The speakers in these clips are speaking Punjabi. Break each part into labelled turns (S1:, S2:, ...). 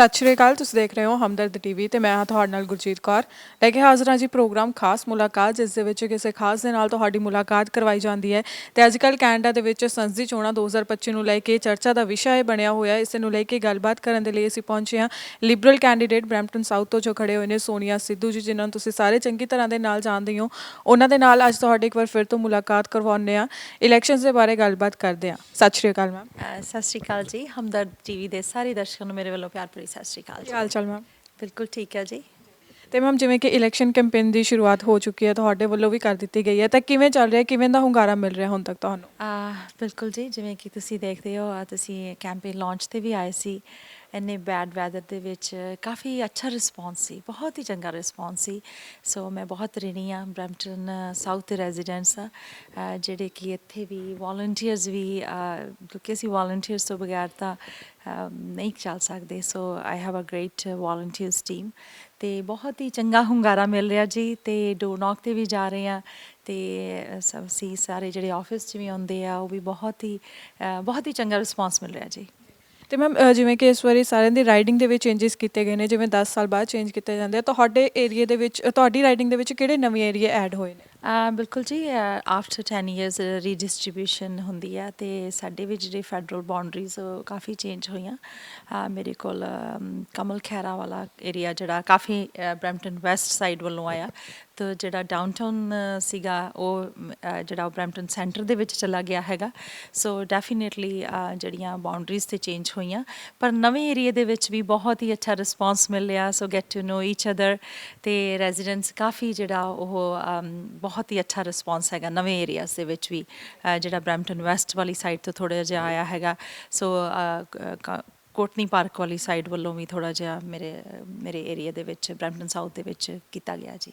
S1: ਸਤਿ ਸ਼੍ਰੀ ਅਕਾਲ, ਤੁਸੀਂ ਦੇਖ ਰਹੇ ਹੋ ਹਮਦਰਦ ਟੀਵੀ ਤੇ ਮੈਂ ਹਾਂ ਤੁਹਾਡੇ ਨਾਲ ਗੁਰਜੀਤ ਕੌਰ। ਲੈ ਕੇ ਹਾਜ਼ਰ ਹਾਂ ਜੀ ਪ੍ਰੋਗਰਾਮ ਖਾਸ ਮੁਲਾਕਾਤ, ਜਿਸ ਦੇ ਵਿੱਚ ਕਿਸੇ ਖਾਸ ਦੇ ਨਾਲ ਤੁਹਾਡੀ ਮੁਲਾਕਾਤ ਕਰਵਾਈ ਜਾਂਦੀ ਹੈ। ਤੇ ਅੱਜ ਕੱਲ ਕੈਨੇਡਾ ਦੇ ਵਿੱਚ ਸੰਸਦੀ ਚੋਣਾਂ 2025 ਨੂੰ ਲੈ ਕੇ ਚਰਚਾ ਦਾ ਵਿਸ਼ਾ ਇਹ ਬਣਿਆ ਹੋਇਆ ਹੈ। ਇਸ ਨੂੰ ਲੈ ਕੇ ਗੱਲਬਾਤ ਕਰਨ ਦੇ ਲਈ ਅਸੀਂ ਪਹੁੰਚੇ ਹਾਂ ਲਿਬਰਲ ਕੈਂਡੀਡੇਟ ਬ੍ਰੈਂਪਟਨ ਸਾਊਥ ਤੋਂ ਜੋ ਖੜੇ ਹੋਏ ਨੇ, ਸੋਨੀਆ ਸਿੱਧੂ ਜੀ, ਜਿਨ੍ਹਾਂ ਨੂੰ ਤੁਸੀਂ ਸਾਰੇ ਚੰਗੀ ਤਰ੍ਹਾਂ ਦੇ ਨਾਲ ਜਾਣਦੇ ਹੋ। ਉਹਨਾਂ ਦੇ ਨਾਲ ਅੱਜ ਤੁਹਾਡੇ ਇੱਕ ਵਾਰ ਫਿਰ ਤੋਂ ਮੁਲਾਕਾਤ ਕਰਵਾਉਂਦੇ ਹਾਂ। ਇਲੈਕਸ਼ਨਸ ਦੇ ਬਾਰੇ ਗੱਲਬਾਤ ਕਰਦੇ ਹਾਂ। ਸਤਿ ਸ਼੍ਰੀ ਅਕਾਲ ਮੈਮ
S2: ਸਤਿ ਸ਼੍ਰੀ ਅਕਾਲ ਜੀ, ਹਮਦਰਦ ਟੀਵੀ ਦੇ ਸਾਰੇ ਦਰਸ਼ਕਾਂ ਨੂੰ ਮੇਰੇ ਵੱਲੋਂ ਪਿਆਰ ਭਰੀ ਸਤਿ ਸ਼੍ਰੀ ਅਕਾਲ ਜੀ।
S1: ਹਾਲ ਚਾਲ ਮੈਮ
S2: ਬਿਲਕੁਲ ਠੀਕ ਹੈ ਜੀ।
S1: ਤੇ ਮੈਮ ਜਿਵੇਂ ਕਿ ਇਲੈਕਸ਼ਨ ਕੈਂਪੇਨ ਦੀ ਸ਼ੁਰੂਆਤ ਹੋ ਚੁੱਕੀ ਹੈ ਤੁਹਾਡੇ ਵੱਲੋਂ ਵੀ ਕਰ ਦਿੱਤੀ ਗਈ ਹੈ ਤਾਂ ਕਿਵੇਂ ਚੱਲ ਰਿਹਾ ਕਿਵੇਂ ਦਾ ਹੁੰਗਾਰਾ ਮਿਲ ਰਿਹਾ ਹੁਣ ਤੱਕ ਤੁਹਾਨੂੰ?
S2: ਅ, ਬਿਲਕੁਲ ਜੀ ਜਿਵੇਂ ਕਿ ਤੁਸੀਂ ਦੇਖਦੇ ਹੋ ਅ, ਤੁਸੀਂ ਕੈਂਪੇਨ ਲਾਂਚ ਤੇ ਵੀ ਆਏ ਸੀ ਇੰਨੇ ਬੈਡ ਵੈਦਰ ਦੇ ਵਿੱਚ ਕਾਫੀ ਅੱਛਾ ਰਿਸਪੌਂਸ ਸੀ ਬਹੁਤ ਹੀ ਚੰਗਾ ਰਿਸਪੌਂਸ ਸੀ ਸੋ ਮੈਂ ਬਹੁਤ ਰਿਣੀ ਆ ਬ੍ਰੈਂਪਟਨ ਸਾਊਥ ਦੇ ਰੈਜ਼ੀਡੈਂਟਸ ਆ ਜਿਹੜੇ ਕਿ ਇੱਥੇ ਵੀ ਵੋਲੰਟੀਅਰਸ ਵੀ ਕਿਉਂਕਿ ਅਸੀਂ ਵੋਲੰਟੀਅਰਸ ਤੋਂ ਬਗੈਰ ਤਾਂ ਨਹੀਂ ਚੱਲ ਸਕਦੇ so I have a great volunteers team ਤੇ ਬਹੁਤ ਹੀ ਚੰਗਾ ਹੁੰਗਾਰਾ ਮਿਲ ਰਿਹਾ ਜੀ ਤੇ ਡੋਰ ਨੌਕ ਤੇ ਵੀ ਜਾ ਰਹੇ ਆ ਤੇ ਅ, ਸਭ ਸੀ ਸਾਰੇ ਜਿਹੜੇ ਆਫਿਸ 'ਚ ਵੀ ਆਉਂਦੇ ਆ ਉਹ ਵੀ ਬਹੁਤ ਹੀ ਬਹੁਤ ਹੀ ਚੰਗਾ ਰਿਸਪਾਂਸ ਮਿਲ ਰਿਹਾ ਜੀ।
S1: ਤੇ ਮੈਮ ਜਿਵੇਂ ਕਿ ਇਸ ਵਾਰੀ ਸਾਰਿਆਂ ਦੀ ਰਾਈਡਿੰਗ ਦੇ ਵਿੱਚ ਚੇਂਜਸ ਕੀਤੇ ਗਏ ਨੇ ਜਿਵੇਂ 10 ਸਾਲ ਬਾਅਦ ਚੇਂਜ ਕੀਤੇ ਜਾਂਦੇ ਆ ਤੁਹਾਡੇ ਏਰੀਆ ਦੇ ਵਿੱਚ ਤੁਹਾਡੀ ਰਾਈਡਿੰਗ ਦੇ ਵਿੱਚ ਕਿਹੜੇ ਨਵੇਂ ਏਰੀਆ ਐਡ ਹੋਏ ਨੇ?
S2: ਬਿਲਕੁਲ ਜੀ ਆਫਟਰ 10 ਇਅਰਸ ਰੀਡਿਸਟ੍ਰੀਬਿਊਸ਼ਨ ਹੁੰਦੀ ਆ ਤੇ ਸਾਡੇ ਵੀ ਜਿਹੜੇ ਫੈਡਰਲ ਬਾਉਂਡਰੀਜ਼ ਕਾਫੀ ਚੇਂਜ ਹੋਈਆਂ। ਮੇਰੇ ਕੋਲ ਕਮਲ ਖੈਰਾ ਵਾਲਾ ਏਰੀਆ ਜਿਹੜਾ ਕਾਫੀ ਬ੍ਰੈਂਪਟਨ ਵੈਸਟ ਸਾਈਡ ਵੱਲੋਂ ਆਇਆ। ਤੇ ਜਿਹੜਾ ਡਾਊਨਟਾਊਨ ਸੀਗਾ, ਉਹ ਜਿਹੜਾ ਉਹ ਬ੍ਰੈਂਪਟਨ ਸੈਂਟਰ ਦੇ ਵਿੱਚ ਚਲਾ ਗਿਆ ਹੈਗਾ। ਸੋ ਡੈਫੀਨੇਟਲੀ ਜਿਹੜੀਆਂ ਬਾਉਂਡਰੀਜ਼ ਤੇ ਚੇਂਜ ਹੋਈਆਂ। ਪਰ ਨਵੇਂ ਏਰੀਆ ਦੇ ਵਿੱਚ ਵੀ ਬਹੁਤ ਹੀ ਅੱਛਾ ਰਿਸਪਾਂਸ ਮਿਲ ਰਿਹਾ। So get to know each other ਤੇ ਰੈਜ਼ੀਡੈਂਟਸ ਕਾਫੀ ਜਿਹੜਾ ਉਹ ਬਹੁਤ ਹੀ ਅੱਛਾ ਰਿਸਪਾਂਸ ਹੈਗਾ ਨਵੇਂ ਏਰੀਆਜ਼ ਦੇ ਵਿੱਚ ਵੀ। ਜਿਹੜਾ ਬ੍ਰੈਂਪਟਨ ਵੈਸਟ ਵਾਲੀ ਸਾਈਡ ਤੋਂ ਥੋੜਾ ਜਿਹਾ ਆਇਆ ਹੈਗਾ। ਸੋ ਕੋਟਨੀ ਪਾਰਕ ਵਾਲੀ ਸਾਈਡ ਵੱਲੋਂ ਵੀ ਥੋੜਾ ਜਿਹਾ ਮੇਰੇ ਮੇਰੇ ਏਰੀਆ ਦੇ ਵਿੱਚ, ਬ੍ਰੈਂਪਟਨ ਸਾਊਥ ਦੇ ਵਿੱਚ ਕੀਤਾ ਗਿਆ ਜੀ।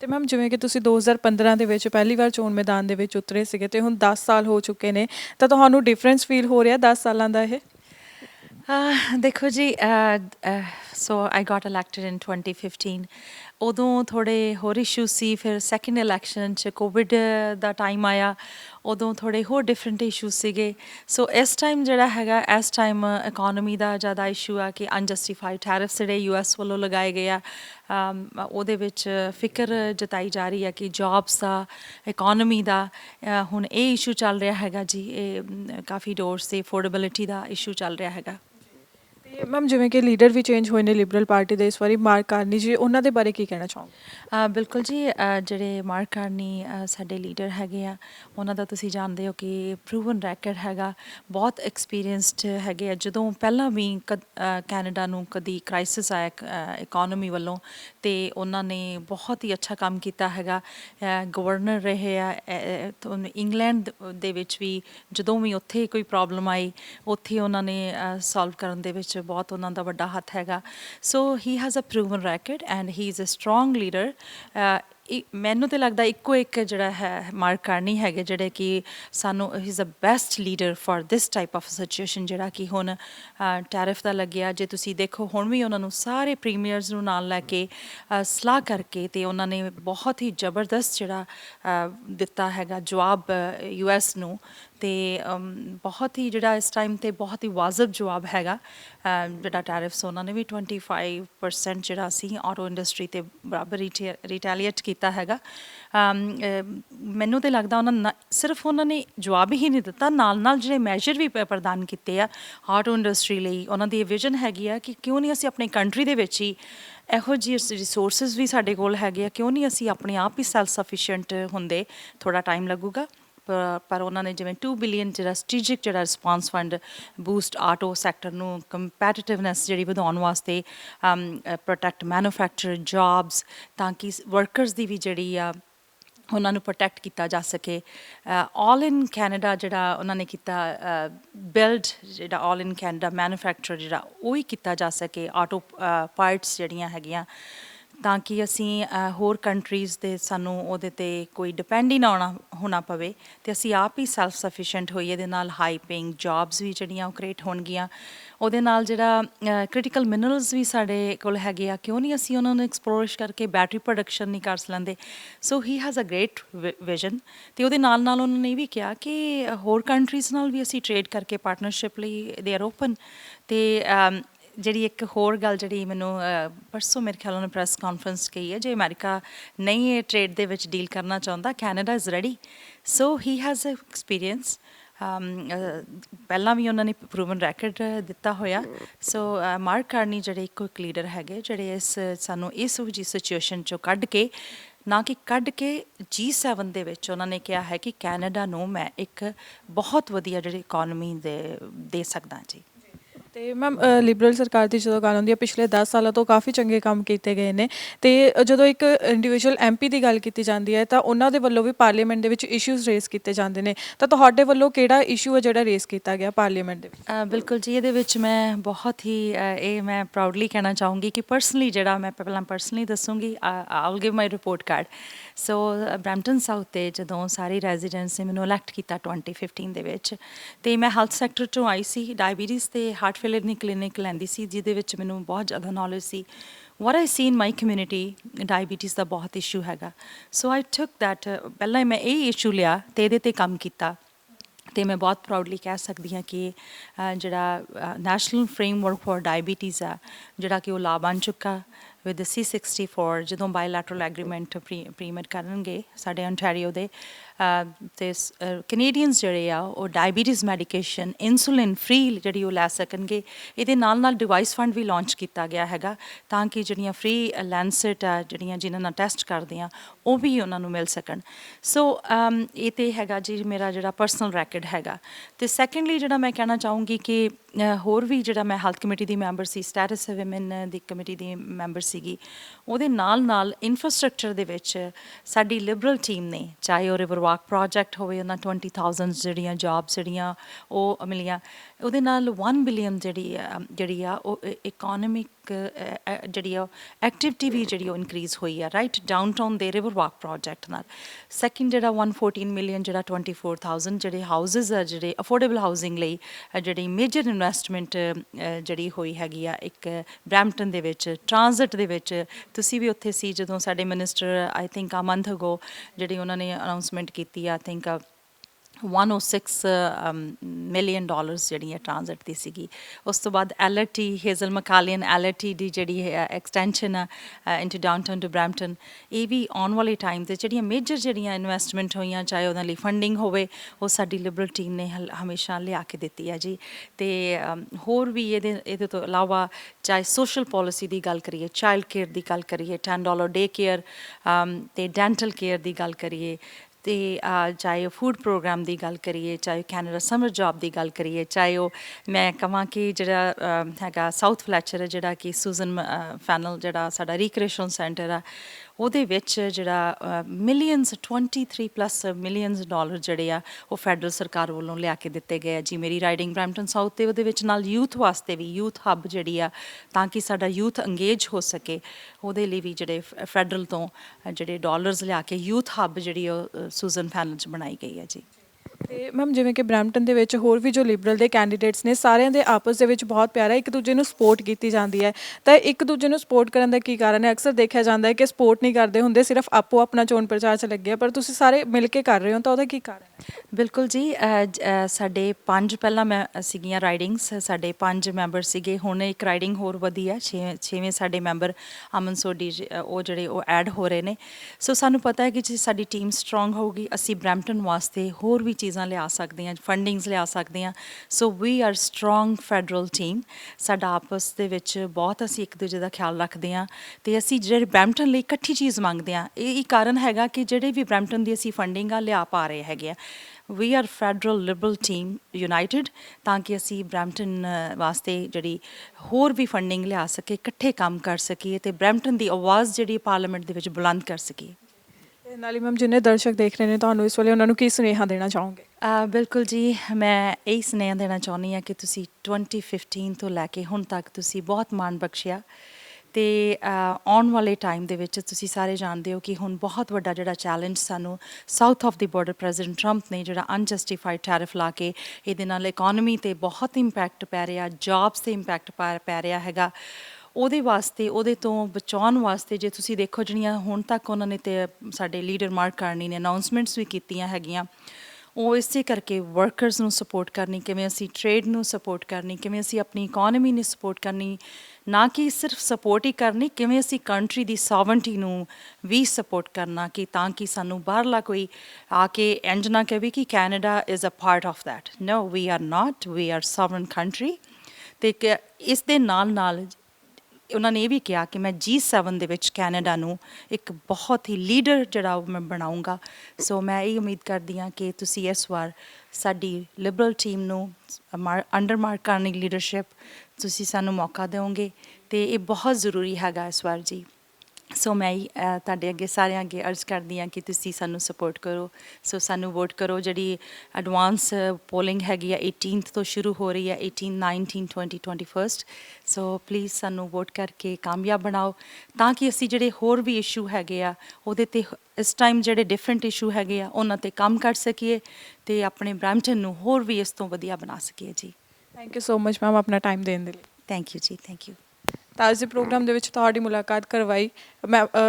S1: ਤੇ ਮੈਮ, ਜਿਵੇਂ ਕਿ ਤੁਸੀਂ 2015 ਦੇ ਵਿੱਚ ਪਹਿਲੀ ਵਾਰ ਚੋਣ ਮੈਦਾਨ ਦੇ ਵਿੱਚ ਉਤਰੇ ਸੀਗੇ ਤੇ ਹੁਣ 10 ਸਾਲ ਹੋ ਚੁੱਕੇ ਨੇ, ਤਾਂ ਤੁਹਾਨੂੰ ਡਿਫਰੈਂਸ ਫੀਲ ਹੋ ਰਿਹਾ 10 ਸਾਲਾਂ ਦਾ ਇਹ?
S2: ਅਹ ਦੇਖੋ ਜੀ ਸੋ ਆਈ ਗਾਟ ਇਲੈਕਟਡ ਇਨ 2015 ਉਦੋਂ ਥੋੜੇ ਹੋਰ ਇਸ਼ੂ ਸੀ ਫਿਰ ਸੈਕਿੰਡ ਇਲੈਕਸ਼ਨ ਚ ਕੋਵਿਡ ਦਾ ਟਾਈਮ ਆਇਆ ਉਦੋਂ ਥੋੜੇ ਹੋਰ ਡਿਫਰੈਂਟ ਇਸ਼ੂ ਸੀਗੇ। ਸੋ ਇਸ ਟਾਈਮ ਜਿਹੜਾ ਹੈਗਾ, ਇਸ ਟਾਈਮ ਇਕਨੋਮੀ uh, ਦਾ ਜ਼ਿਆਦਾ ਇਸ਼ੂ ਆ ਕਿ ਅਨਜਸਟੀਫਾਈਡ ਟੈਰਿਫਸ ਜਿਹੜੇ ਯੂਐਸ ਵੱਲੋਂ ਲਗਾਏ ਗਏ ਆ। um, ਉਹਦੇ ਵਿੱਚ ਫਿਕਰ ਜਤਾਈ ਜਾ ਰਹੀ ਹੈ ਕਿ ਜੌਬਸ ਦਾ ਇਕਨੋਮੀ ਦਾ ਹੁਣ ਇਹ ਇਸ਼ੂ ਚੱਲ ਰਿਹਾ ਹੈਗਾ ਜੀ। ਇਹ ਕਾਫੀ ਡੋਰਸ ਤੇ ਅਫੋਰਡੇਬਿਲਿਟੀ ਦਾ ਇਸ਼ੂ ਚੱਲ ਰਿਹਾ ਹੈਗਾ।
S1: ਮੈਮ, ਜਿਵੇਂ ਕਿ ਲੀਡਰ ਵੀ ਚੇਂਜ ਹੋਏ ਨੇ ਲਿਬਰਲ ਪਾਰਟੀ ਦੇ ਇਸ ਵਾਰੀ, ਮਾਰਕ ਕਾਰਨੀ ਜੀ, ਉਹਨਾਂ ਦੇ ਬਾਰੇ ਕੀ ਕਹਿਣਾ ਚਾਹੋਗੇ?
S2: ਬਿਲਕੁਲ ਜੀ ਜਿਹੜੇ ਮਾਰਕ ਕਾਰਨੀ ਸਾਡੇ ਲੀਡਰ ਹੈਗੇ ਆ, ਉਹਨਾਂ ਦਾ ਤੁਸੀਂ ਜਾਣਦੇ ਹੋ ਕਿ ਪ੍ਰੂਵਨ ਰੈਕਡ ਹੈਗਾ, ਬਹੁਤ ਐਕਸਪੀਰੀਅੰਸਡ ਹੈਗੇ ਆ। ਜਦੋਂ ਪਹਿਲਾਂ ਵੀ ਕਦ- ਕੈਨੇਡਾ ਨੂੰ ਕਦੀ ਕ੍ਰਾਈਸਿਸ ਆਇਆ ਇਕਨੋਮੀ ਵੱਲੋਂ, ਤੇ ਉਹਨਾਂ ਨੇ ਬਹੁਤ ਹੀ ਅੱਛਾ ਕੰਮ ਕੀਤਾ ਹੈਗਾ। ਗਵਰਨਰ ਰਹੇ ਆ ਇੰਗਲੈਂਡ ਦੇ ਵਿੱਚ ਵੀ ਜਦੋਂ ਵੀ ਉੱਥੇ ਕੋਈ ਪ੍ਰੋਬਲਮ ਆਈ, ਉੱਥੇ ਉਹਨਾਂ ਨੇ ਸੋਲਵ ਕਰਨ ਦੇ ਵਿੱਚ ਬਹੁਤ ਉਹਨਾਂ ਦਾ ਵੱਡਾ ਹੱਥ ਹੈਗਾ। So he has a proven record and he is a strong leader ਮੈਨੂੰ ਤੇ ਲੱਗਦਾ ਇੱਕੋ ਇੱਕ ਜਿਹੜਾ ਹੈ ਮਾਰਕ ਕਰਨੀ ਹੈਗੇ ਜਿਹੜੇ ਕਿ ਸਾਨੂੰ he is a best leader for this type of situation ਜਿਹੜਾ ਕਿ ਹੁਣ ਟੈਰਿਫ ਦਾ ਲੱਗਿਆ। ਜੇ ਤੁਸੀਂ ਦੇਖੋ, ਹੁਣ ਵੀ ਉਹਨਾਂ ਨੂੰ ਸਾਰੇ ਪ੍ਰੀਮੀਅਰਸ ਨੂੰ ਨਾਲ ਲੈ ਕੇ ਸਲਾਹ ਕਰਕੇ ਤੇ ਉਹਨਾਂ ਨੇ ਬਹੁਤ ਹੀ ਜ਼ਬਰਦਸਤ ਜਿਹੜਾ ਦਿੱਤਾ ਹੈਗਾ ਜਵਾਬ ਯੂਐਸ ਨੂੰ। ਤੇ ਬਹੁਤ ਹੀ ਜਿਹੜਾ ਇਸ ਟਾਈਮ ਤੇ ਬਹੁਤ ਹੀ ਵਾਜਬ ਜਵਾਬ ਹੈਗਾ। ਜਿਹੜਾ ਟੈਰਿਫਸ ਉਹਨਾਂ ਨੇ ਵੀ 25% ਜਿਹੜਾ ਅਸੀਂ ਆਟੋ ਇੰਡਸਟਰੀ ਤੇ ਬਰਾਬਰ ਰਿਟੈਲੀਏਟ ਕੀਤਾ ਹੈਗਾ। ਮੈਨੂੰ ਤੇ ਲੱਗਦਾ ਉਹਨਾਂ ਨਾ- ਸਿਰਫ ਉਹਨਾਂ ਨੇ ਜਵਾਬ ਹੀ ਨਹੀਂ ਦਿੱਤਾ ਨਾਲ ਨਾਲ ਜਿਹੜੇ ਮੈਜਰ ਵੀ ਪ- ਪ੍ਰਦਾਨ ਕੀਤੇ ਆ ਆਟੋ ਇੰਡਸਟਰੀ ਲਈ, ਉਹਨਾਂ ਦੀ ਇਹ ਵਿਜ਼ਨ ਹੈਗੀ ਆ ਕਿ ਕਿਉਂ ਨਹੀਂ ਅਸੀਂ ਆਪਣੀ ਕੰਟਰੀ ਦੇ ਵਿੱਚ ਹੀ ਇਹੋ ਜਿਹੇ ਰਿਸੋਰਸਸ ਵੀ ਸਾਡੇ ਕੋਲ ਹੈਗੇ ਆ, ਕਿਉਂ ਨਹੀਂ ਅਸੀਂ ਆਪਣੇ ਆਪ ਹੀ ਸੈਲਫ ਸਫੀਸ਼ੀਐਂਟ ਹੁੰਦੇ ਥੋੜਾ ਟਾਈਮ ਲੱਗੂਗਾ। ਪਰ- ਉਹਨਾਂ ਨੇ ਜਿਵੇਂ 2 ਬਿਲੀਅਨ ਜਿਹੜਾ ਸਟ੍ਰੈਟਜਿਕ ਜਿਹੜਾ response fund boost auto sector ਨੂੰ ਕੰਪੈਟੀਟਿਵਨੈਸ ਜਿਹੜੀ ਵਧਾਉਣ ਵਾਸਤੇ ਪ੍ਰੋਟੈਕਟ ਮੈਨੂਫੈਕਚਰ ਜੌਬਸ ਤਾਂ ਕਿ ਵਰਕਰਸ ਦੀ ਵੀ ਜਿਹੜੀ ਆ ਉਹਨਾਂ ਨੂੰ ਪ੍ਰੋਟੈਕਟ ਕੀਤਾ ਜਾ ਸਕੇ। ਆਲ ਇਨ ਕੈਨੇਡਾ ਜਿਹੜਾ ਉਹਨਾਂ ਨੇ ਕੀਤਾ ਬਿਲਡ ਜਿਹੜਾ ਆਲ ਇਨ ਕੈਨੇਡਾ ਮੈਨੂਫੈਕਚਰ ਜਿਹੜਾ, ਉਹ ਹੀ ਕੀਤਾ ਜਾ ਸਕੇ। ਆਟੋ ਪਾਰਟਸ ਜਿਹੜੀਆਂ ਹੈਗੀਆਂ। ਤਾਂ ਕਿ ਅਸੀਂ ਹੋਰ ਕੰਟਰੀਜ਼ ਦੇ ਸਾਨੂੰ ਉਹਦੇ ਤੇ ਕੋਈ ਡਿਪੈਂਡ ਹੀ ਨਾ ਹੋਣਾ ਹੋਣਾ ਪਵੇ ਤੇ ਅਸੀਂ ਆਪ ਹੀ ਸੈਲਫ ਸਫੀਸ਼ੀਐਂਟ ਹੋਈਏ, ਇਹਦੇ ਨਾਲ ਹਾਈ ਪੇਇੰਗ ਜੌਬਸ ਵੀ ਜਿਹੜੀਆਂ ਉਹ ਕ੍ਰੀਏਟ ਹੋਣਗੀਆਂ। ਉਹਦੇ ਨਾਲ ਜਿਹੜਾ ਕ੍ਰਿਟੀਕਲ ਮਿਨਰਲਸ ਵੀ ਸਾਡੇ ਕੋਲ ਹੈਗੇ ਆ, ਕਿਉਂ ਨਹੀਂ ਅਸੀਂ ਉਹਨਾਂ ਨੂੰ ਐਕਸਪਲੋਰੇਸ਼ ਕਰਕੇ ਬੈਟਰੀ ਪ੍ਰੋਡਕਸ਼ਨ ਨਹੀਂ ਕਰ ਲੈਂਦੇ? So he has a great vision ਤੇ ਉਹਦੇ ਨਾਲ ਨਾਲ ਉਹਨਾਂ ਨੇ ਇਹ ਵੀ ਕਿਹਾ ਕਿ ਹੋਰ ਕੰਟਰੀਜ਼ ਨਾਲ ਵੀ ਅਸੀਂ ਟ੍ਰੇਡ ਕਰਕੇ ਪਾਰਟਨਰਸ਼ਿਪ ਲਈ ਦੇ ਆਰ ਓਪਨ ਤੇ ਜਿਹੜੀ ਇੱਕ ਹੋਰ ਗੱਲ ਜਿਹੜੀ ਮੈਨੂੰ ਪਰਸੋਂ ਮੇਰੇ ਖਿਆਲ ਉਹਨੇ ਪ੍ਰੈਸ ਕਾਨਫਰੰਸ ਕਹੀ ਹੈ, ਜੇ ਅਮਰੀਕਾ ਨਹੀਂ ਇਹ ਟ੍ਰੇਡ ਦੇ ਵਿੱਚ ਡੀਲ ਕਰਨਾ ਚਾਹੁੰਦਾ Canada is ready so he has experience ਪਹਿਲਾਂ ਵੀ ਉਹਨਾਂ ਨੇ ਪ੍ਰੂਵਨ ਰੈਕਡ ਦਿੱਤਾ ਹੋਇਆ। ਸੋ ਮਾਰਕ ਕਾਰਨੀ ਜਿਹੜੇ ਇੱਕੋ ਇੱਕ ਲੀਡਰ ਹੈਗੇ, ਜਿਹੜੇ ਇਸ, ਸਾਨੂੰ ਇਸ ਜੀ ਸਿਚੁਏਸ਼ਨ ਚੋਂ ਕੱਢ ਕੇ, ਨਾ ਕਿ ਕੱਢ ਕੇ G7 ਦੇ ਵਿੱਚ ਉਹਨਾਂ ਨੇ ਕਿਹਾ ਹੈ ਕਿ ਕੈਨੇਡਾ ਨੂੰ ਮੈਂ ਇੱਕ ਬਹੁਤ ਵਧੀਆ ਜਿਹੜੀ ਇਕਨੋਮੀ ਦੇ ਦੇ ਸਕਦਾ ਜੀ।
S1: ਤੇ ਮੈਮ ਲਿਬਰਲ ਸਰਕਾਰ ਦੀ ਜਦੋਂ ਗੱਲ ਹੁੰਦੀ ਹੈ, ਪਿਛਲੇ 10 ਸਾਲਾਂ ਤੋਂ ਕਾਫੀ ਚੰਗੇ ਕੰਮ ਕੀਤੇ ਗਏ ਨੇ ਤੇ ਜਦੋਂ ਇੱਕ ਇੰਡੀਵਿਜੂਅਲ ਐਮਪੀ ਦੀ ਗੱਲ ਕੀਤੀ ਜਾਂਦੀ ਹੈ, ਤਾਂ ਉਹਨਾਂ ਦੇ ਵੱਲੋਂ ਵੀ ਪਾਰਲੀਮੈਂਟ ਦੇ ਵਿੱਚ ਇਸ਼ੂਜ਼ ਰੇਜ਼ ਕੀਤੇ ਜਾਂਦੇ ਨੇ। ਤਾਂ ਤੁਹਾਡੇ ਵੱਲੋਂ ਕਿਹੜਾ ਇਸ਼ੂ ਹੈ ਜਿਹੜਾ ਰੇਜ਼ ਕੀਤਾ ਗਿਆ ਪਾਰਲੀਮੈਂਟ ਦੇ ਵਿੱਚ?
S2: ਬਿਲਕੁਲ ਜੀ, ਇਹਦੇ ਵਿੱਚ ਮੈਂ ਬਹੁਤ ਹੀ ਇਹ ਮੈਂ ਪ੍ਰਾਊਡਲੀ ਕਹਿਣਾ ਚਾਹੂੰਗੀ ਕਿ ਪਰਸਨਲੀ ਜਿਹੜਾ ਮੈਂ ਪਹਿਲਾਂ personally ਦੱਸੂੰਗੀ I give my report card so Brampton south ਤੇ ਜਦੋਂ ਸਾਰੇ ਰੈਜ਼ੀਡੈਂਟਸ ਨੇ ਮੈਨੂੰ ਇਲੈਕਟ ਕੀਤਾ 2015 ਦੇ ਵਿੱਚ, ਤੇ ਮੈਂ ਹੈਲਥ ਸੈਕਟਰ ਚੋਂ ਆਈ ਸੀ ਡਾਇਬੀਟੀਜ਼ ਤੇ ਹਾਰਟ ਫੇਲਰ ਕਲੀਨਿਕ ਲੈਂਦੀ ਸੀ, ਜਿਹਦੇ ਵਿੱਚ ਮੈਨੂੰ ਬਹੁਤ ਜ਼ਿਆਦਾ ਨੌਲੇਜ ਸੀ। What I see in my community diabetes ਦਾ ਬਹੁਤ ਇਸ਼ੂ ਹੈਗਾ। ਸੋ ਆਈ ਟੁਕ that, ਪਹਿਲਾਂ ਮੈਂ ਇਹ ਇਸ਼ੂ ਲਿਆ ਤੇ ਇਹਦੇ ਤੇ ਕੰਮ ਕੀਤਾ। ਤੇ ਮੈਂ ਬਹੁਤ ਪ੍ਰਾਊਡਲੀ ਕਹਿ ਸਕਦੀ ਹਾਂ ਕਿ ਜਿਹੜਾ ਨੈਸ਼ਨਲ ਫਰੇਮਵਰਕ ਫॉर ਡਾਇਬੀਟੀਜ਼ ਆ, ਜਿਹੜਾ ਕਿ ਉਹ ਲਾ ਬਣ ਚੁੱਕਾ। ਵਿਦ C64 ਜਦੋਂ ਬਾਇਲੈਟਰਲ ਐਗਰੀਮੈਂਟ ਪ੍ਰੀਮਿਟ ਕਰਨਗੇ ਸਾਡੇ ontario ਦੇ ਤੇ ਕੈਨੇਡੀਅਨਸ ਜਿਹੜੇ ਆ, ਉਹ ਡਾਇਬੀਟੀਜ਼ ਮੈਡੀਕੇਸ਼ਨ ਇਨਸੂਲਿਨ ਫ੍ਰੀ ਜਿਹੜੀ ਉਹ ਲੈ ਸਕਣਗੇ। ਇਹਦੇ ਨਾਲ ਨਾਲ ਡਿਵਾਈਸ ਫੰਡ ਵੀ ਲਾਂਚ ਕੀਤਾ ਗਿਆ ਹੈਗਾ, ਤਾਂ ਕਿ ਜਿਹੜੀਆਂ ਫ੍ਰੀ ਲੈਂਸਟ ਆ, ਜਿਹੜੀਆਂ ਜਿਨ੍ਹਾਂ ਨਾਲ ਟੈਸਟ ਕਰਦੇ ਆ, ਉਹ ਵੀ ਉਹਨਾਂ ਨੂੰ ਮਿਲ ਸਕਣ। ਸੋ ਇਹ ਤੇ ਹੈਗਾ ਜੀ ਮੇਰਾ ਜਿਹੜਾ ਪਰਸਨਲ ਰੈਕਡ ਹੈਗਾ। ਤੇ ਸੈਕੰਡਲੀ ਜਿਹੜਾ ਮੈਂ ਕਹਿਣਾ ਚਾਹੂੰਗੀ ਕਿ ਹੋਰ ਵੀ ਜਿਹੜਾ ਮੈਂ ਹੈਲਥ ਕਮੇਟੀ ਦੀ ਮੈਂਬਰ ਸੀ ਸਟੇਟਸ ਔਫ ਔਮਨ ਦੀ ਕਮੇਟੀ ਦੀ ਮੈਂਬਰ ਸੀਗੀ, ਉਹਦੇ ਨਾਲ ਨਾਲ ਇਨਫਰਾਸਟ੍ਰਕਚਰ ਦੇ ਵਿੱਚ ਸਾਡੀ ਲਿਬਰਲ ਟੀਮ ਨੇ, ਚਾਹੇ ਉਹ ਰਿਵਰ ਵਾਕ ਪ੍ਰੋਜੈਕਟ ਹੋਵੇ, ਉਹਨਾਂ 20000 ਜਿਹੜੀਆਂ ਜੌਬਸ ਜਿਹੜੀਆਂ ਉਹ ਮਿਲੀਆਂ, ਉਹਦੇ ਨਾਲ 1 ਬਿਲੀਅਨ ਜਿਹੜੀ ਆ- ਜਿਹੜੀ ਆ, ਉਹ ਇਕਨੋਮਿਕ ਜਿਹੜੀ ਆ ਐਕਟੀਵਿਟੀ ਵੀ ਜਿਹੜੀ ਉਹ ਇਨਕਰੀਜ਼ ਹੋਈ ਆ ਰਾਈਟ ਡਾਊਨਟਾਊਨ ਦੇ ਰਿਵਰ ਵਾਕ ਪ੍ਰੋਜੈਕਟ ਨਾਲ। ਸੈਕਿੰਡ ਜਿਹੜਾ 114 ਮਿਲੀਅਨ ਜਿਹੜਾ 24000 ਜਿਹੜੇ ਹਾਊਸਸ ਆ, ਜਿਹੜੇ ਅਫੋਰਡੇਬਲ ਹਾਊਸਿੰਗ ਲਈ ਜਿਹੜੀ ਮੇਜਰ ਇਨਵੈਸਟਮੈਂਟ ਜਿਹੜੀ ਹੋਈ ਹੈਗੀ ਆ, ਇੱਕ ਬ੍ਰੈਂਪਟਨ ਦੇ ਵਿੱਚ ਟ੍ਰਾਂਜ਼ਿਟ ਦੇ ਵਿੱਚ। ਤੁਸੀਂ ਵੀ ਉੱਥੇ ਸੀ ਜਦੋਂ ਸਾਡੇ minister I think a month ago ਜਿਹੜੀ ਉਹਨਾਂ ਨੇ ਅਨਾਉਂਸਮੈਂਟ ਕੀਤੀ ਆ ਥਿੰਕ 106 ਮਿਲੀਅਨ ਡਾਲਰਸ ਜਿਹੜੀ ਹੈ ਟ੍ਰਾਂਜ਼ਿਟ ਦੀ ਸੀਗੀ। ਉਸ ਤੋਂ ਬਾਅਦ ਐਲਟੀ ਹੇਜ਼ਲ ਮਕਾਲੀਅਨ ਐਲਟੀ ਦੀ ਜਿਹੜੀ ਹੈ extension into downtown to Brampton ਇਹ ਵੀ ਆਉਣ ਵਾਲੇ ਟਾਈਮ ਤੇ ਜਿਹੜੀਆਂ ਮੇਜਰ ਜਿਹੜੀਆਂ ਇਨਵੈਸਟਮੈਂਟ ਹੋਈਆਂ, ਚਾਹੇ ਉਹਨਾਂ ਲਈ ਫੰਡਿੰਗ ਹੋਵੇ, ਉਹ ਸਾਡੀ ਲਿਬਰਲ ਟੀਮ ਨੇ ਹਲ- ਹਮੇਸ਼ਾ ਲਿਆ ਕੇ ਦਿੱਤੀ ਹੈ ਜੀ। ਤੇ ਹੋਰ ਵੀ ਇਹਦੇ ਇਹਦੇ ਤੋਂ ਇਲਾਵਾ ਚਾਹੇ ਸੋਸ਼ਲ ਪਾਲਿਸੀ ਦੀ ਗੱਲ ਕਰੀਏ ਚਾਈਲਡ ਕੇਅਰ ਦੀ ਗੱਲ ਕਰੀਏ 10 ਡਾਲਰ ਡੇ ਕੇਅਰ ਤੇ ਡੈਂਟਲ ਕੇਅਰ ਦੀ ਗੱਲ ਕਰੀਏ ਤੇ ਚਾਹੇ ਉਹ ਫੂਡ ਪ੍ਰੋਗਰਾਮ ਦੀ ਗੱਲ ਕਰੀਏ, ਚਾਹੇ ਕੈਨੇਡਾ ਸਮਰ ਜੌਬ ਦੀ ਗੱਲ ਕਰੀਏ, ਚਾਹੇ ਉਹ ਮੈਂ ਕਹਾਂ ਕਿ ਜਿਹੜਾ ਹੈਗਾ ਸਾਊਥ ਫਲੈਚਰ ਹੈ, ਜਿਹੜਾ ਕਿ ਸੂਜ਼ਨ ਫੈਨਲ ਜਿਹੜਾ ਸਾਡਾ ਰੀਕ੍ਰੀਏਸ਼ਨ ਸੈਂਟਰ ਆ ਉਹਦੇ ਵਿੱਚ ਜਿਹੜਾ ਮਿਲੀਅਨਸ 23 ਪਲੱਸ ਮਿਲੀਅਨਸ ਡਾਲਰ ਜਿਹੜੇ ਆ, ਉਹ ਫੈਡਰਲ ਸਰਕਾਰ ਵੱਲੋਂ ਲਿਆ ਕੇ ਦਿੱਤੇ ਗਏ ਆ। ਜੀ, ਮੇਰੀ ਰਾਈਡਿੰਗ ਬ੍ਰੈਂਪਟਨ ਸਾਊਥ ਤੇ ਉਹਦੇ ਵਿੱਚ ਨਾਲ ਯੂਥ ਵਾਸਤੇ ਵੀ ਯੂਥ ਹੱਬ ਜਿਹੜੀ ਆ, ਤਾਂ ਕਿ ਸਾਡਾ ਯੂਥ ਅੰਗੇਜ ਹੋ ਸਕੇ। ਉਹਦੇ ਲਈ ਵੀ ਜਿਹੜੇ ਫੈਡਰਲ ਤੋਂ ਜਿਹੜੇ ਡਾਲਰਸ ਲਿਆ ਕੇ ਯੂਥ ਹੱਬ ਜਿਹੜੀ ਉਹ ਸੂਜ਼ਨ ਫੈਨਲ ਚ ਬਣਾਈ ਗਈ ਹੈ ਜੀ।
S1: ਤੇ ਮੈਮ ਜਿਵੇਂ ਕਿ ਬ੍ਰੈਂਪਟਨ ਦੇ ਵਿੱਚ ਹੋਰ ਵੀ ਜੋ ਲਿਬਰਲ ਦੇ ਕੈਂਡੀਡੇਟਸ ਨੇ ਸਾਰਿਆਂ ਦੇ ਆਪਸ ਦੇ ਵਿੱਚ ਬਹੁਤ ਪਿਆਰ ਹੈ। ਇੱਕ ਦੂਜੇ ਨੂੰ ਸਪੋਰਟ ਕੀਤੀ ਜਾਂਦੀ ਹੈ। ਤਾਂ ਇੱਕ ਦੂਜੇ ਨੂੰ ਸਪੋਰਟ ਕਰਨ ਦਾ ਕੀ ਕਾਰਨ ਹੈ? ਅਕਸਰ ਦੇਖਿਆ ਜਾਂਦਾ ਹੈ ਕਿ ਸਪੋਰਟ ਨਹੀਂ ਕਰਦੇ ਹੁੰਦੇ ਸਿਰਫ ਆਪੋ ਆਪਣਾ ਚੋਣ ਪ੍ਰਚਾਰ 'ਚ ਲੱਗੇ ਆ ਪਰ ਤੁਸੀਂ ਸਾਰੇ ਮਿਲ ਕੇ ਕਰ ਰਹੇ ਹੋ ਤਾਂ ਉਹਦਾ ਕੀ ਕਾਰਨ ਹੈ?
S2: ਬਿਲਕੁਲ ਜੀ ਅ, ਜ- ਅ, ਸਾਡੇ ਪੰਜ ਪਹਿਲਾਂ ਮੈਂ ਸੀਗੀਆਂ ਰਾਈਡਿੰਗਸ ਸਾਡੇ ਪੰਜ ਮੈਂਬਰ ਸੀਗੇ ਹੁਣ ਇੱਕ ਰਾਈਡਿੰਗ ਹੋਰ ਵਧੀ ਹੈ ਛੇ ਛੇਵੇਂ ਸਾਡੇ ਮੈਂਬਰ ਅਮਨ ਸੋਢੀ ਜੀ, ਅ, ਉਹ ਜਿਹੜੇ ਉਹ ਐਡ ਹੋ ਰਹੇ ਨੇ। ਸੋ ਸਾਨੂੰ ਪਤਾ ਹੈ ਕਿ ਜੇ ਸਾਡੀ ਟੀਮ ਸਟਰੋਂਗ ਹੋਊਗੀ ਅਸੀਂ ਬ੍ਰੈਂਪਟਨ ਵਾਸਤੇ ਹੋਰ ਵੀ ਚੀਜ਼ਾਂ ਲਿਆ ਸਕਦੇ ਹਾਂ ਫੰਡਿੰਗਸ ਲਿਆ ਸਕਦੇ ਹਾਂ so we are strong federal team ਸਾਡਾ ਆਪਸ ਦੇ ਵਿੱਚ ਬਹੁਤ ਅਸੀਂ ਇੱਕ ਦੂਜੇ ਦਾ ਖਿਆਲ ਰੱਖਦੇ ਹਾਂ ਤੇ ਅਸੀਂ ਜਿਹੜੇ ਬ੍ਰੈਂਪਟਨ ਲਈ ਇਕੱਠੀ ਚੀਜ਼ ਮੰਗਦੇ ਹਾਂ, ਇਹ ਹੀ ਕਾਰਨ ਹੈਗਾ ਕਿ ਜਿਹੜੇ ਵੀ ਬ੍ਰੈਂਪਟਨ ਦੀ ਅਸੀਂ ਫੰਡਿੰਗ ਆ ਲਿਆ ਪਾ ਰਹੇ ਹੈਗੇ ਆ। We are federal liberal team united ਤਾਂ ਕਿ ਅਸੀਂ ਬ੍ਰੈਂਪਟਨ ਵਾਸਤੇ ਜਿਹੜੀ ਹੋਰ ਵੀ ਫੰਡਿੰਗ ਲਿਆ ਸਕੇ ਇਕੱਠੇ ਕੰਮ ਕਰ ਸਕੀਏ ਤੇ ਬ੍ਰੈਂਪਟਨ ਦੀ ਆਵਾਜ਼ ਜਿਹੜੀ ਪਾਰਲੀਮੈਂਟ ਦੇ ਵਿੱਚ ਬੁਲੰਦ ਕਰ ਸਕੀਏ।
S1: ਨਾਲੇ ਮੈਮ ਜਿੰਨੇ ਦਰਸ਼ਕ ਦੇਖ ਰਹੇ ਨੇ, ਤੁਹਾਨੂੰ ਇਸ ਵੇਲੇ ਉਹਨਾਂ ਨੂੰ ਕੀ ਸੁਨੇਹਾ ਦੇਣਾ ਚਾਹੋਗੇ?
S2: ਬਿਲਕੁਲ ਜੀ, ਮੈਂ ਇਹ ਸੁਨੇਹਾ ਦੇਣਾ ਚਾਹੁੰਦੀ ਹਾਂ ਕਿ ਤੁਸੀਂ 2015 ਤੋਂ ਲੈ ਕੇ ਹੁਣ ਤੱਕ ਤੁਸੀਂ ਬਹੁਤ ਮਾਣ ਬਖਸ਼ਿਆ ਤੇ ਆਉਣ ਵਾਲੇ ਟਾਈਮ ਦੇ ਵਿੱਚ ਤੁਸੀਂ ਸਾਰੇ ਜਾਣਦੇ ਹੋ ਕਿ ਹੁਣ ਬਹੁਤ ਵੱਡਾ ਜਿਹੜਾ ਚੈਲੰਜ ਸਾਨੂੰ south of the border president Trump ਨੇ ਜਿਹੜਾ ਅਨਜਸਟੀਫਾਈਡ ਟੈਰਿਫ ਲਾ ਕੇ ਇਹਦੇ ਨਾਲ ਇਕਨੋਮੀ ਤੇ ਬਹੁਤ ਇੰਪੈਕਟ ਪੈ ਰਿਹਾ ਜੌਬਸ ਤੇ ਇੰਪੈਕਟ ਪੈ ਰਿਹਾ ਹੈਗਾ। ਉਹਦੇ ਵਾਸਤੇ, ਉਹਦੇ ਤੋਂ ਬਚਾਉਣ ਵਾਸਤੇ ਜੇ ਤੁਸੀਂ ਦੇਖੋ ਜਿਹੜੀਆਂ ਹੁਣ ਤੱਕ ਉਹਨਾਂ ਨੇ ਤੇ ਸਾਡੇ ਲੀਡਰ ਮਾਰਕ ਕਾਰਨੀ ਨੇ ਅਨਾਉਂਸਮੈਂਟਸ ਵੀ ਕੀਤੀਆਂ ਹੈਗੀਆਂ, ਉਹ ਇਸੇ ਕਰਕੇ ਵਰਕਰਸ ਨੂੰ ਸਪੋਰਟ ਕਰਨੀ, ਕਿਵੇਂ ਅਸੀਂ ਟ੍ਰੇਡ ਨੂੰ ਸਪੋਰਟ ਕਰਨੀ, ਕਿਵੇਂ ਅਸੀਂ ਆਪਣੀ ਇਕਨੋਮੀ ਨੂੰ ਸਪੋਰਟ ਕਰਨੀ, ਨਾ ਕਿ ਸਿਰਫ ਸਪੋਰਟ ਹੀ ਕਰਨੀ, ਕਿਵੇਂ ਅਸੀਂ ਕੰਟਰੀ ਦੀ ਸੋਵਰਨਟੀ ਨੂੰ ਵੀ ਸਪੋਰਟ ਕਰਨਾ ਕਿ ਤਾਂ ਕਿ ਸਾਨੂੰ ਬਾਹਰਲਾ ਕੋਈ ਆ ਕੇ ਇੰਜ ਨਾ ਕਹੇ ਕਿ Canada is a part of that no we are not we are sovereign country ਤੇ ਕਿ, ਇਸ ਦੇ ਨਾਲ ਨਾਲ ਉਹਨਾਂ ਨੇ ਇਹ ਵੀ ਕਿਹਾ ਕਿ ਮੈਂ G7 ਦੇ ਵਿੱਚ ਕੈਨੇਡਾ ਨੂੰ ਇੱਕ ਬਹੁਤ ਹੀ ਲੀਡਰ ਜਿਹੜਾ ਉਹ ਮੈਂ ਬਣਾਉਂਗਾ। ਸੋ ਮੈਂ ਇਹ ਉਮੀਦ ਕਰਦੀ ਹਾਂ ਕਿ ਤੁਸੀਂ ਇਸ ਵਾਰ ਸਾਡੀ ਲਿਬਰਲ ਟੀਮ ਨੂੰ ਅੰਡਰ ਮਾਰਕ ਕਰਨ ਦੀ ਲੀਡਰਸ਼ਿਪ ਤੁਸੀਂ ਸਾਨੂੰ ਮੌਕਾ ਦਿਓਗੇ ਤੇ ਇਹ ਬਹੁਤ ਜ਼ਰੂਰੀ ਹੈਗਾ ਇਸ ਵਾਰ ਜੀ। ਸੋ ਮੈਂ ਹੀ, ਤੁਹਾਡੇ ਅੱਗੇ ਸਾਰਿਆਂ ਅੱਗੇ ਅਰਜ਼ ਕਰਦੀ ਹਾਂ ਕਿ ਤੁਸੀਂ ਸਾਨੂੰ ਸਪੋਰਟ ਕਰੋ। ਸੋ ਸਾਨੂੰ ਵੋਟ ਕਰੋ ਜਿਹੜੀ ਐਡਵਾਂਸ ਪੋਲਿੰਗ ਹੈਗੀ ਆ 18th ਤੋਂ ਸ਼ੁਰੂ ਹੋ ਰਹੀ ਹੈ 18 19 20 21 ਸੋ ਪਲੀਜ਼ ਸਾਨੂੰ ਵੋਟ ਕਰਕੇ ਕਾਮਯਾਬ ਬਣਾਓ ਤਾਂ ਕਿ ਅਸੀਂ ਜਿਹੜੇ ਹੋਰ ਵੀ ਇਸ਼ੂ ਹੈਗੇ ਆ ਉਹਦੇ ਤੇ ਇਸ ਟਾਈਮ ਜਿਹੜੇ ਡਿਫਰੈਂਟ ਇਸ਼ੂ ਹੈਗੇ ਆ ਉਹਨਾਂ ਤੇ ਕੰਮ ਕਰ ਸਕੀਏ ਤੇ ਆਪਣੇ ਬ੍ਰੈਂਪਟਨ ਨੂੰ ਹੋਰ ਵੀ ਇਸ ਤੋਂ ਵਧੀਆ ਬਣਾ ਸਕੀਏ ਜੀ।
S1: Thank you so much ma'am ਆਪਣਾ ਟਾਈਮ ਦੇਣ ਦੇ ਲਈ।
S2: ਥੈਂਕ ਯੂ ਜੀ ਥੈਂਕ ਯੂ
S1: ਤਾਂ ਅੱਜ ਦੇ ਪ੍ਰੋਗਰਾਮ ਦੇ ਵਿੱਚ ਤੁਹਾਡੀ ਮੁਲਾਕਾਤ ਕਰਵਾਈ।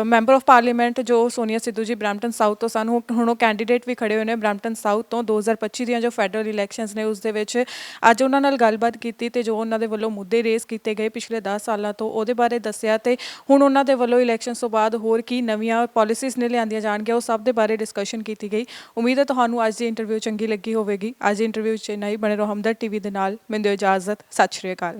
S1: ਮੈਂਬਰ ਆਫ ਪਾਰਲੀਮੈਂਟ ਜੋ ਸੋਨੀਆ ਸਿੱਧੂ ਜੀ ਬ੍ਰੈਂਪਟਨ ਸਾਊਥ ਤੋਂ ਸਾਨੂੰ, ਹੁਣ ਉਹ ਕੈਂਡੀਡੇਟ ਵੀ ਖੜੇ ਹੋਏ ਨੇ ਬ੍ਰੈਂਪਟਨ ਸਾਊਥ ਤੋਂ। 2025 ਦੀਆਂ ਜੋ ਫੈਡਰਲ ਇਲੈਕਸ਼ਨਸ ਨੇ ਉਸ ਦੇ ਵਿੱਚ ਅੱਜ ਉਹਨਾਂ ਨਾਲ ਗੱਲਬਾਤ ਕੀਤੀ ਤੇ ਜੋ ਉਹਨਾਂ ਦੇ ਵੱਲੋਂ ਮੁੱਦੇ ਰੇਸ ਕੀਤੇ ਗਏ ਪਿਛਲੇ 10 ਸਾਲਾਂ ਤੋਂ, ਉਹਦੇ ਬਾਰੇ ਦੱਸਿਆ ਤੇ ਹੁਣ ਉਹਨਾਂ ਦੇ ਵੱਲੋਂ ਇਲੈਕਸ਼ਨਸ ਤੋਂ ਬਾਅਦ ਹੋਰ ਕੀ ਨਵੀਆਂ ਪਾਲਿਸੀਜ਼ ਨੇ ਲਿਆਂਦੀਆਂ ਜਾਣਗੀਆਂ, ਉਹ ਸਭ ਦੇ ਬਾਰੇ ਡਿਸਕਸ਼ਨ ਕੀਤੀ ਗਈ। ਉਮੀਦ ਹੈ ਤੁਹਾਨੂੰ ਅੱਜ ਦੀ ਇੰਟਰਵਿਊ ਚੰਗੀ ਲੱਗੀ ਹੋਵੇਗੀ। ਅੱਜ ਇੰਟਰਵਿਊ ਚ ਨਹੀਂ ਬਣੇ ਰਹੋ ਹਮਦਰ ਟੀਵੀ ਦੇ ਨਾਲ। ਮੈਨੂੰ ਇਜਾਜ਼ਤ। ਸਤਿ ਸ਼੍ਰੀ ਅਕਾਲ।